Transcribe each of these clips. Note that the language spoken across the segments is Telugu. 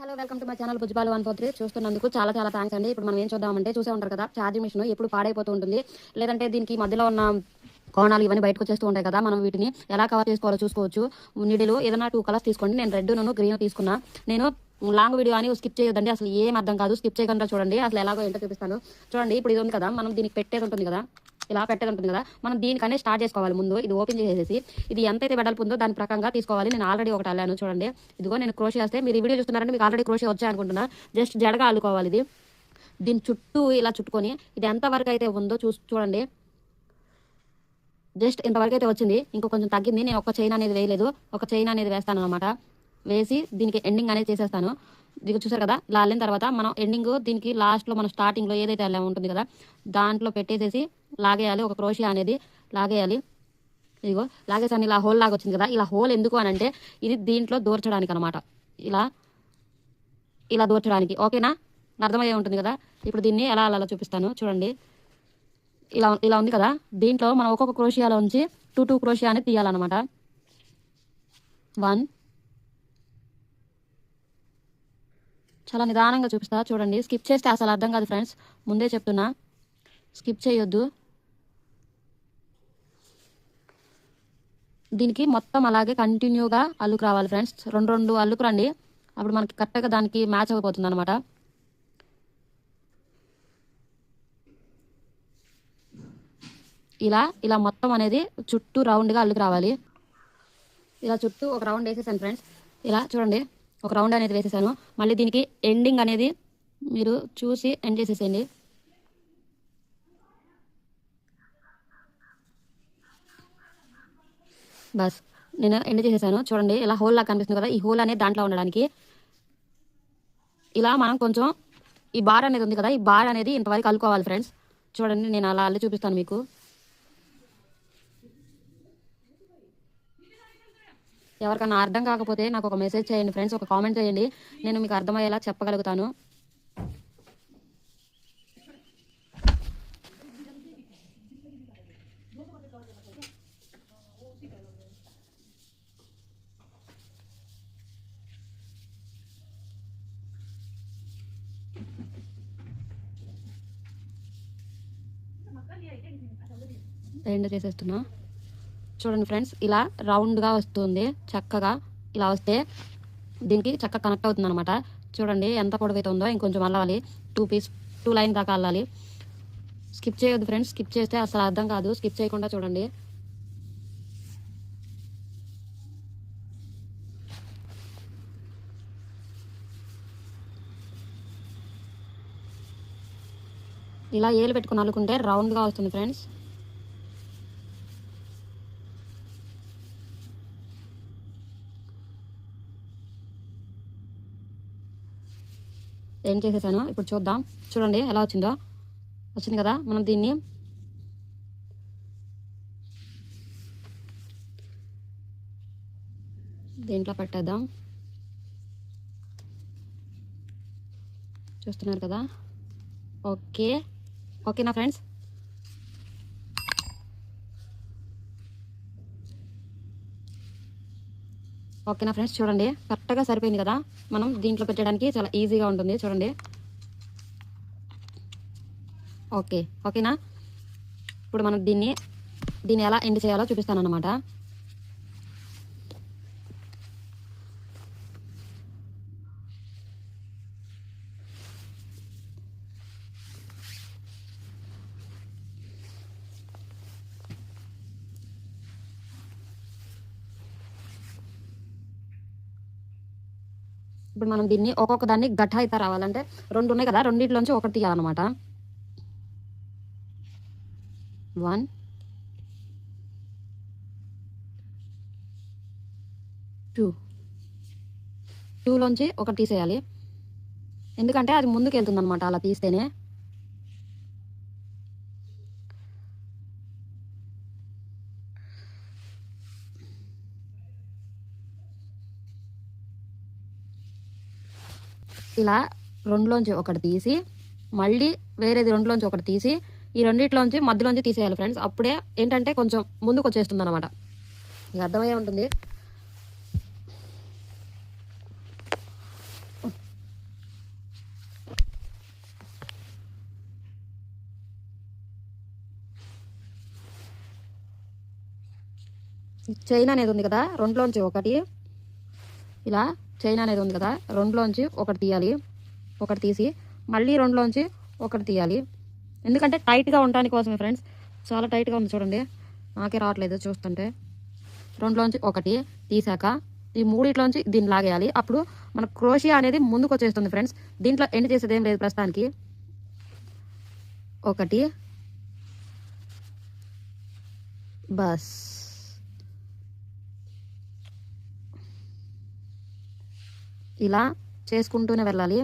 Hello welcome to my channel Bhujbal one four three చూస్తున్నందుకు చాలా చాలా థ్యాంక్స్ అండి. ఇప్పుడు మనం ఏం చూద్దామంటే చూసే ఉంటారు కదా ఛార్జింగ్ మిషన్ ఎప్పుడు పాడైపోతూ ఉంటుంది. లేదంటే దీనికి మధ్యలో ఉన్న కోణాలు ఇవన్నీ బయటకు వచ్చేస్తూ ఉంటాయి కదా మనం వీటిని ఎలా కవర్ చేసుకోవాలో చూసుకోవచ్చు. నిడిలు ఏదైనా టూ కలర్స్ తీసుకోండి. నేను రెడ్ నన్ను గ్రీన్ తీసుకున్నా. నేను లాంగ్ వీడియో అని స్కిప్ చేయొద్దండి. అసలు ఏం అర్థం కాదు. స్కిప్ చేయకుండా చూడండి. అసలు ఎలాగో ఏంటో చూపిస్తాను. చూడండి ఇప్పుడు ఇది ఉంది కదా మనం దీనికి పెట్టేది ఉంటుంది కదా. ఇలా పెట్టేది ఉంటుంది కదా మనం దీనికనే స్టార్ట్ చేసుకోవాలి ముందు. ఇది ఓపెన్ చేసేసి ఇది ఎంతైతే వెడల్పు ఉందో దాని ప్రకారంగా తీసుకోవాలి. నేను ఆల్రెడీ ఒకటి అల్లాను చూడండి. ఇదిగో నేను క్రోషి వేస్తే మీరు ఈ వీడియో చూస్తున్నారంటే మీకు ఆల్రెడీ క్రోషి వచ్చాయి అనుకుంటున్నా. జస్ట్ జడగా అల్లుకోవాలి ఇది. దీని చుట్టూ ఇలా చుట్టుకొని ఇది ఎంతవరకు అయితే ఉందో చూ చూడండి. జస్ట్ ఇంతవరకు అయితే వచ్చింది. ఇంకో కొంచెం తగ్గింది. నేను ఒక చైన్ అనేది వేయలేదు. ఒక చైన్ అనేది వేస్తాను అనమాట వేసి దీనికి ఎండింగ్ అనేది చేసేస్తాను. ఇది చూసారు కదా? ఇలా అల్లిన తర్వాత మనం ఎండింగ్ దీనికి లాస్ట్లో మనం స్టార్టింగ్లో ఏదైతే అల్లా ఉంటుంది కదా దాంట్లో పెట్టేసేసి లాగేయాలి. ఒక క్రోషియా అనేది లాగేయాలి. ఇదిగో లాగేసాను ఇలా హోల్ లాగా వచ్చింది కదా ఇలా హోల్ ఎందుకు అని అంటే ఇది దీంట్లో దూర్చడానికి అనమాట ఇలా ఇలా దూర్చడానికి. ఓకేనా అర్థమయ్యే ఉంటుంది కదా? ఇప్పుడు దీన్ని ఎలా అలా చూపిస్తాను. చూడండి. ఇలా ఇలా ఉంది కదా? దీంట్లో మనం ఒక్కొక్క క్రోషియాలో ఉంచి టూ టూ క్రోషియా అనేది తీయాలన్నమాట. వన్ చాలా నిదానంగా చూపిస్తా చూడండి. స్కిప్ చేస్తే అసలు అర్థం కాదు ఫ్రెండ్స్. ముందే చెప్తున్నా. స్కిప్ చేయొద్దు. దీనికి మొత్తం అలాగే కంటిన్యూగా అల్లుకు రావాలి ఫ్రెండ్స్. రెండు రెండు అల్లుకు రండి. అప్పుడు మనకి కరెక్ట్గా దానికి మ్యాచ్ అయిపోతుంది అనమాట ఇలా ఇలా మొత్తం అనేది చుట్టూ రౌండ్గా అల్లుకు రావాలి. ఇలా చుట్టూ ఒక రౌండ్ వేసేసాను ఫ్రెండ్స్. ఇలా చూడండి. ఒక రౌండ్ అనేది వేసేసాను. మళ్ళీ దీనికి ఎండింగ్ అనేది మీరు చూసి ఎండ్ చేసేసేయండి. బస్. నేను ఎండ్ చేసేసాను. చూడండి ఇలా హోల్ లాగా కనిపిస్తుంది కదా ఈ హోల్ అనేది దాంట్లో ఉండడానికి. ఇలా మనం కొంచెం ఈ బార్ అనేది ఉంది కదా ఈ బార్ అనేది ఇంతవరకు అల్లుకోవాలి ఫ్రెండ్స్. చూడండి నేను అలా అల్లి చూపిస్తాను మీకు. ఎవరికైనా అర్థం కాకపోతే నాకు ఒక మెసేజ్ చేయండి ఫ్రెండ్స్ ఒక కామెంట్ చేయండి. నేను మీకు అర్థమయ్యేలా చెప్పగలుగుతాను. ఎండ చేసేస్తున్నా. చూడండి ఫ్రెండ్స్ ఇలా రౌండ్గా వస్తుంది చక్కగా ఇలా వస్తే దీనికి చక్కగా కనెక్ట్ అవుతుంది అనమాట చూడండి ఎంత పొడవైతే ఉందో ఇంకొంచెం అల్లాలి. టూ పీస్ టూ లైన్ దాకా అల్లాలి. స్కిప్ చేయొద్దు ఫ్రెండ్స్ స్కిప్ చేస్తే అసలు అర్థం కాదు. స్కిప్ చేయకుండా చూడండి. ఇలా ఏలు పెట్టుకుని అల్లుకుంటే రౌండ్గా వస్తుంది ఫ్రెండ్స్. ఏం చేసేసాను? ఇప్పుడు చూద్దాం. చూడండి ఎలా వచ్చిందో. వచ్చింది కదా? మనం దీన్ని దీంట్లో పెట్టేద్దాం. చూస్తున్నారు కదా? ఓకే. ఓకేనా ఫ్రెండ్స్. ఓకేనా ఫ్రెండ్స్? చూడండి. కరెక్ట్గా సరిపోయింది కదా? మనం దీంట్లో పెట్టడానికి చాలా ఈజీగా ఉంటుంది. చూడండి. ఓకే. ఓకేనా? ఇప్పుడు మనం దీన్ని దీన్ని ఎలా ఎండ్ చేయాలో చూపిస్తాను అనమాట ఇప్పుడు మనం దీన్ని ఒక్కొక్క దాన్ని గట్ట అయితే రావాలంటే రెండు ఉన్నాయి కదా రెండింటిలోంచి ఒకటి తీయాలన్నమాట వన్ టూ టూలోంచి ఒకటి తీసేయాలి. ఎందుకంటే అది ముందుకు వెళ్తుందనమాట అలా తీస్తేనే. ఇలా రెండులోంచి ఒకటి తీసి మళ్ళీ వేరేది రెండులోంచి ఒకటి తీసి ఈ రెండిట్లోంచి మధ్యలోంచి తీసేయాలి ఫ్రెండ్స్. అప్పుడే ఏంటంటే కొంచెం ముందుకు వచ్చేస్తుంది అనమాట మీకు అర్థమయ్యే ఉంటుంది. చైన్ అనేది ఉంది కదా రెండులోంచి ఒకటి. ఇలా చైన్ అనేది ఉంది కదా రెండులోంచి ఒకటి తీయాలి ఒకటి తీసి మళ్ళీ రెండులోంచి ఒకటి తీయాలి. ఎందుకంటే టైట్గా ఉండడానికి కోసమే ఫ్రెండ్స్ చాలా టైట్గా ఉంది చూడండి నాకే రావట్లేదు చూస్తుంటే. రెండులోంచి ఒకటి తీసాక ఈ మూడిట్లోంచి దీన్ని లాగేయాలి. అప్పుడు మన క్రోషియా అనేది ముందుకు వచ్చేస్తుంది ఫ్రెండ్స్ దీంట్లో ఎండ్ చేసేది ఏం లేదు ప్రస్తుతానికి. ఒకటి. బస్. ఇలా చేసుకుంటూనే వెళ్ళాలి.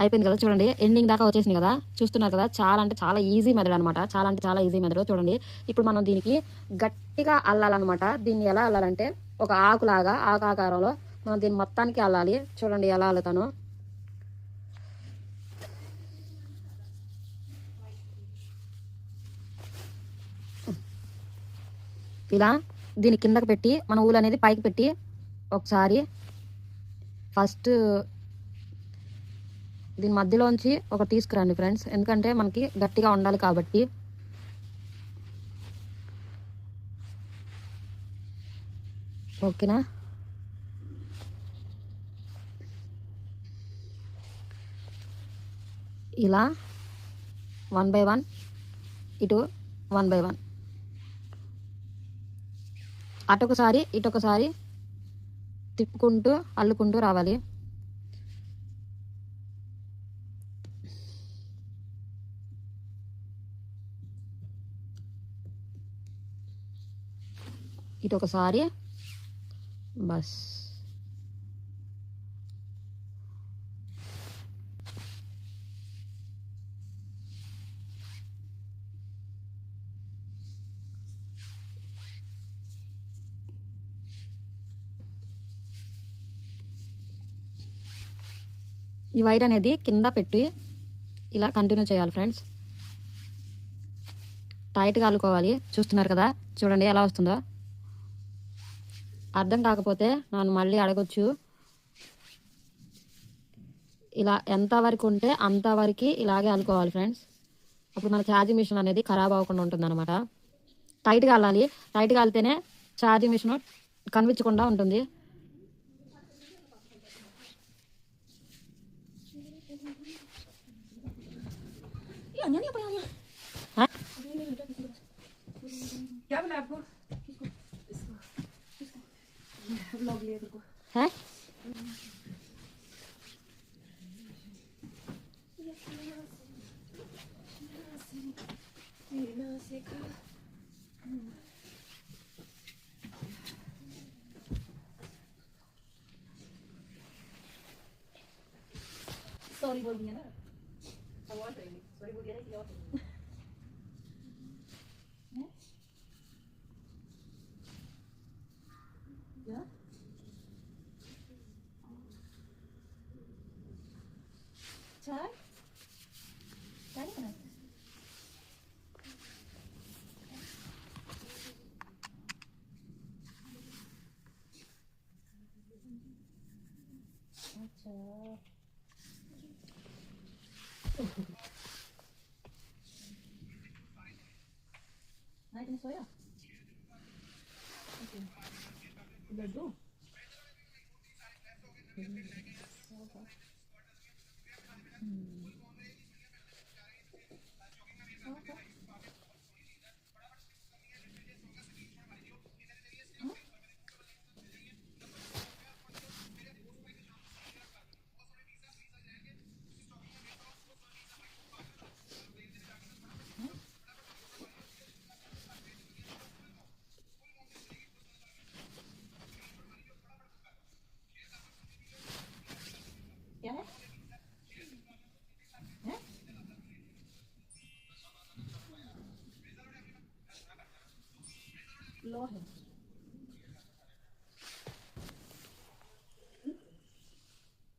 అయిపోయింది కదా చూడండి. ఎండింగ్ దాకా వచ్చేసింది కదా. చూస్తున్నారు కదా చాలా అంటే చాలా ఈజీ మెథడ్ అనమాట చాలా అంటే చాలా ఈజీ మెథడ్ చూడండి. ఇప్పుడు మనం దీనికి గట్టిగా అల్లాలన్నమాట. దీన్ని ఎలా అల్లాలంటే ఒక ఆకులాగా ఆకు ఆకారంలో మనం దీన్ని మొత్తానికి అల్లాలి. చూడండి ఎలా అల్లుతాను. ఇలా దీని కిందకి పెట్టి మన ఊలు అనేది పైకి పెట్టి ఒకసారి ఫస్ట్ దీని మధ్యలోంచి ఒక తీసుకురండి ఫ్రెండ్స్. ఎందుకంటే మనకి గట్టిగా ఉండాలి కాబట్టి. ఓకేనా? ఇలా వన్ బై వన్ ఇటు వన్ బై వన్. అటొకసారి ఇటొకసారి తిప్పుకుంటూ అల్లుకుంటూ రావాలి. ఇటొకసారి బస్. ఈ వైర్ అనేది కింద పెట్టి ఇలా కంటిన్యూ చేయాలి ఫ్రెండ్స్ టైట్గా అల్లుకోవాలి. చూస్తున్నారు కదా? చూడండి ఎలా వస్తుందో. అర్థం కాకపోతే నన్ను మళ్ళీ అడగొచ్చు. ఇలా ఎంత వరకు ఉంటే అంతవరకు ఇలాగే అల్లుకోవాలి ఫ్రెండ్స్ అప్పుడు మన ఛార్జింగ్ మిషన్ అనేది ఖరాబ్ అవ్వకుండా ఉంటుంది అనమాట టైట్గా అల్లాలి. టైట్గా అల్లితేనే ఛార్జింగ్ మిషన్ కనిపించకుండా ఉంటుంది. अन्यानी अपन आ गया सॉरी बोल दिया ना अवॉर्ड रहेगी 所以，我给你 gue. सोया लड्डू हम्म लॉ है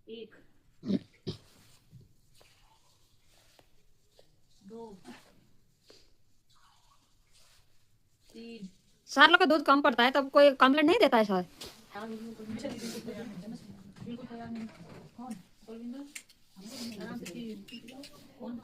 एक दो तीन सार लोग का दूध कम पड़ता है तो तब कोई कंप्लेंट नहीं देता है सर? कौन?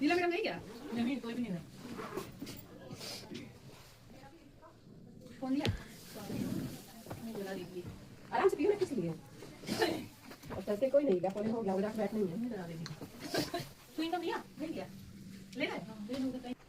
नीला मैडम नहीं क्या नहीं कोई भी नहीं है कौन दिया आराम से पियो डरते कोई नहीं गया कोई हो बैठ नहीं है नहीं लिया ले